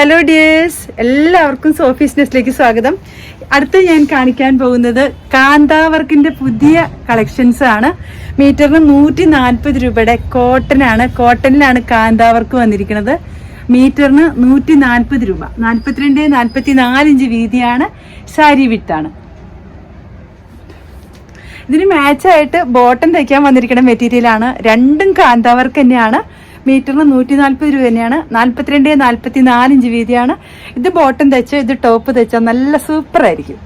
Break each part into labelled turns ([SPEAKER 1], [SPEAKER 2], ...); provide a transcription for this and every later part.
[SPEAKER 1] Hello dears എല്ലാവർക്കും Sophie's നെസ്റ്റിലേക്ക് സ്വാഗതം. അടുത്ത് ഞാൻ കാണിക്കാൻ പോകുന്നത് കാന്താവർക്കിന്റെ പുതിയ കളക്ഷൻസ് ആണ്. മീറ്ററിന് നൂറ്റി നാൽപ്പത് രൂപയുടെ കോട്ടൺ ആണ്. കോട്ടണിലാണ് കാന്താവർക്ക് വന്നിരിക്കുന്നത്. മീറ്ററിന് നൂറ്റി നാൽപ്പത് രൂപ. നാൽപ്പത്തിരണ്ട് നാൽപ്പത്തി നാലിഞ്ച് വീതിയാണ്. സാരി വിട്ടാണ് ഇതിന് മാച്ചായിട്ട് ബോട്ടം തയ്ക്കാൻ വന്നിരിക്കുന്ന മെറ്റീരിയലാണ് രണ്ടും കാന്താവർക്ക് തന്നെയാണ്. മീറ്ററിന് നൂറ്റി നാൽപ്പത് രൂപ തന്നെയാണ്. നാൽപ്പത്തിരണ്ട് നാൽപ്പത്തി നാലിഞ്ച് വീതിയാണ്. ഇത് ബോട്ടം തെച്ചോ ഇത് ടോപ്പ് തെച്ചോ നല്ല സൂപ്പർ ആയിരിക്കും.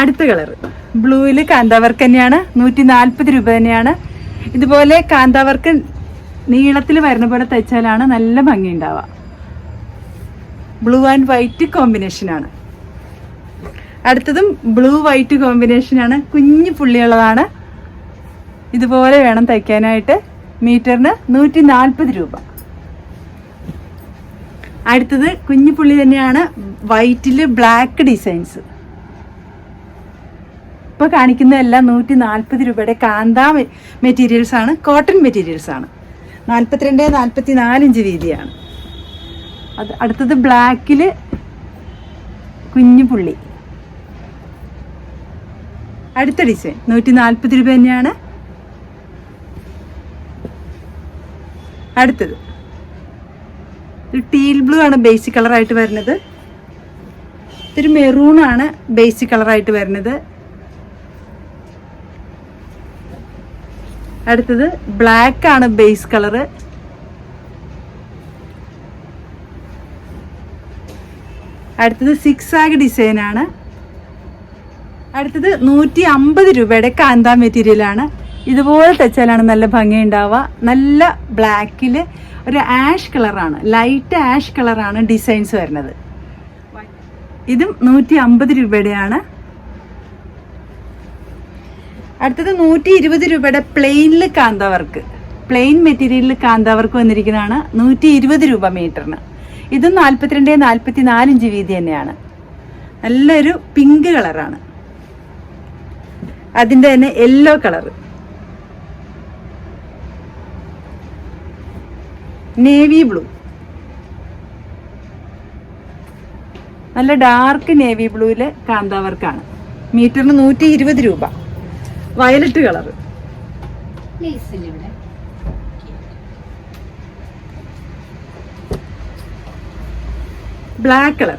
[SPEAKER 1] അടുത്ത കളർ ബ്ലൂവിൽ കാന്താവർക്ക് തന്നെയാണ്. നൂറ്റി നാൽപ്പത് രൂപ തന്നെയാണ്. ഇതുപോലെ കാന്താവർക്ക് നീളത്തിൽ വരുന്ന പോലെ തയ്ച്ചാലാണ് നല്ല ഭംഗി ഉണ്ടാവുക ബ്ലൂ ആൻഡ് വൈറ്റ് കോമ്പിനേഷനാണ് അടുത്തതും ബ്ലൂ വൈറ്റ് കോമ്പിനേഷനാണ് കുഞ്ഞു പുള്ളിയുള്ളതാണ്. ഇതുപോലെ വേണം തയ്ക്കാനായിട്ട്. മീറ്ററിന് നൂറ്റി നാൽപ്പത് രൂപ. അടുത്തത് കുഞ്ഞു പുള്ളി തന്നെയാണ്. വൈറ്റിൽ ബ്ലാക്ക് ഡിസൈൻസ് ഇപ്പോൾ കാണിക്കുന്നതെല്ലാം നൂറ്റി നാൽപ്പത് രൂപയുടെ കാന്ത മെറ്റീരിയൽസ് ആണ്. കോട്ടൺ മെറ്റീരിയൽസ് ആണ്. നാൽപ്പത്തിരണ്ട് നാൽപ്പത്തി നാലിഞ്ച് വീതിയാണ്. അത് അടുത്തത് ബ്ലാക്കിൽ കുഞ്ഞു പുള്ളി. അടുത്ത ഡിസൈൻ. നൂറ്റി നാൽപ്പത് രൂപ തന്നെയാണ്. അടുത്തത്. ഒരു ടീൽ ബ്ലൂ ആണ് ബേസിക് കളറായിട്ട് വരുന്നത്. ഇതൊരു മെറൂൺ ആണ് ബേസിക് കളറായിട്ട് വരുന്നത്. അടുത്തത് ബ്ലാക്ക് ആണ് ബേസ് കളറ് അടുത്തത് സിക്സ് ആഗ് ഡിസൈനാണ് അടുത്തത് നൂറ്റി അമ്പത് രൂപയുടെ കാന്ത മെറ്റീരിയലാണ് ഇതുപോലെ തച്ചാലാണ് നല്ല ഭംഗി ഉണ്ടാവുക നല്ല ബ്ലാക്കിൽ ഒരു ആഷ് കളറാണ് ലൈറ്റ് ആഷ് കളറാണ് ഡിസൈൻസ് വരുന്നത്. ഇതും നൂറ്റി അമ്പത് രൂപയുടെയാണ്. അടുത്തത് നൂറ്റി ഇരുപത് രൂപയുടെ പ്ലെയിനിൽ കാന്ത വർക്ക് പ്ലെയിൻ മെറ്റീരിയലിൽ കാന്ത വർക്ക് വന്നിരിക്കുന്നതാണ് നൂറ്റി ഇരുപത് രൂപ മീറ്ററിന് ഇതും നാൽപ്പത്തിരണ്ട് നാൽപ്പത്തി നാലിഞ്ച് വീതി തന്നെയാണ്. നല്ലൊരു പിങ്ക് കളറാണ് അതിന്റെ തന്നെ യെല്ലോ കളർ നേവി ബ്ലൂ നല്ല ഡാർക്ക് നേവി ബ്ലൂവിലെ കാന്താവർക്കാണ്. മീറ്ററിന് നൂറ്റി ഇരുപത് രൂപ വയലറ്റ് കളർ ബ്ലാക്ക് കളർ